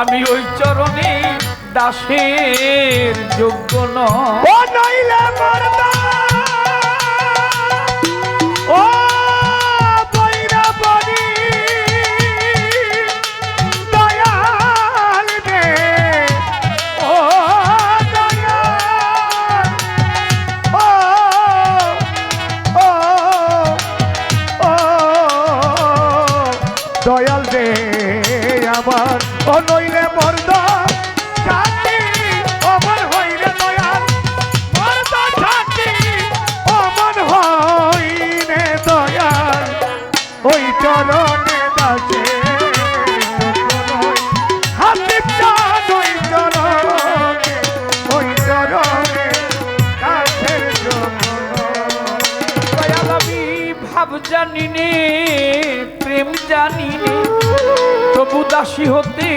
আমি ওই চরণে দাসের যোগ্য নয়। জানি নে প্রেম জানি নে তবু দাসী হতে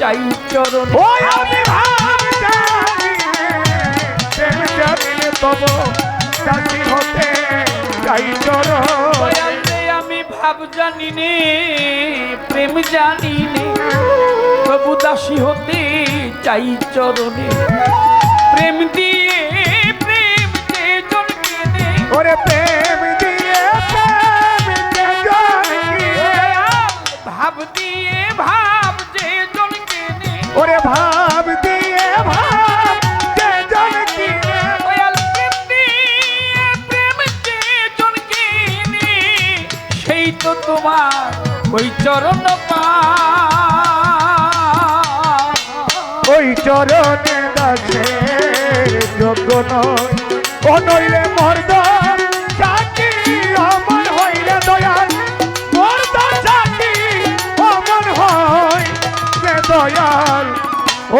চাই চরণ। ওই আমি ভাব জানি প্রেম জানি রে তব দাসী হতে চাই চরণ। আমি ভাব জানি নে প্রেম জানি নে তবু দাসী হতে চাই চরণে। প্রেম দিয়ে প্রেম যে জন কেনে ওরে প্রেম তোমার ওই চরণ ওই চরণে দাসে যোগ্য নইলে মর্দ দয়াল চাকি হইলে দয়াল।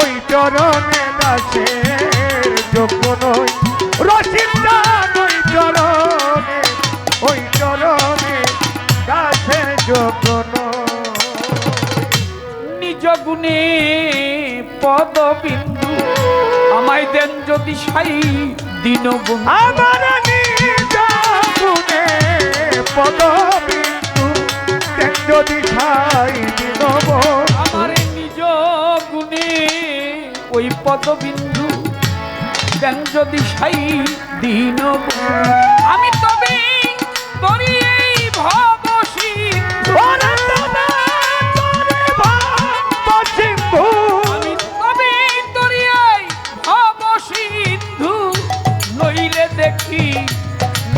ওই চরণে দাসে গুণে পদবিন্দু। আমায় দেন যদি সাই দিন আমার নিজ গুণে পদবিন্দু। তেন যদি দিনব আমার নিজ গুণে ওই পদবিন্দু। দেন যদি সাই দিন আমি তবে করি এই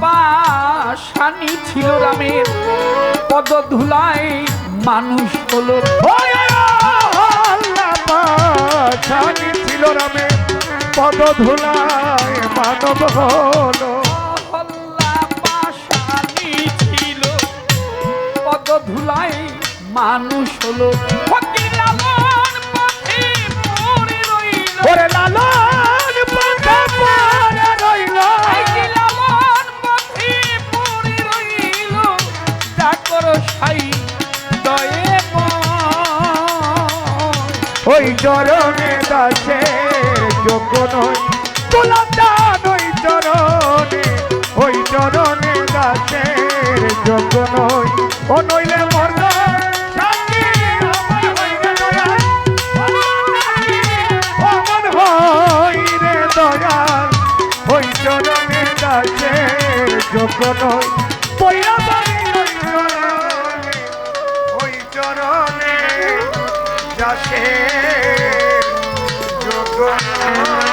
পাশানি ছিল রামের। পদ ধুলায় মানুষ হলো। পাছানি ছিল রামে পদ ধুলায় মানব হলো। পাশানি ছিল। পদ মানুষ হলো। সাই দয়ে। ওই চরণে দাসে যোগ্য নয় গোলাম দান ওই চরণে ওই চরণে দাসের যোগ্য নয় ও নইলে মর্দ দয়াল। ওই যোগ্য নয়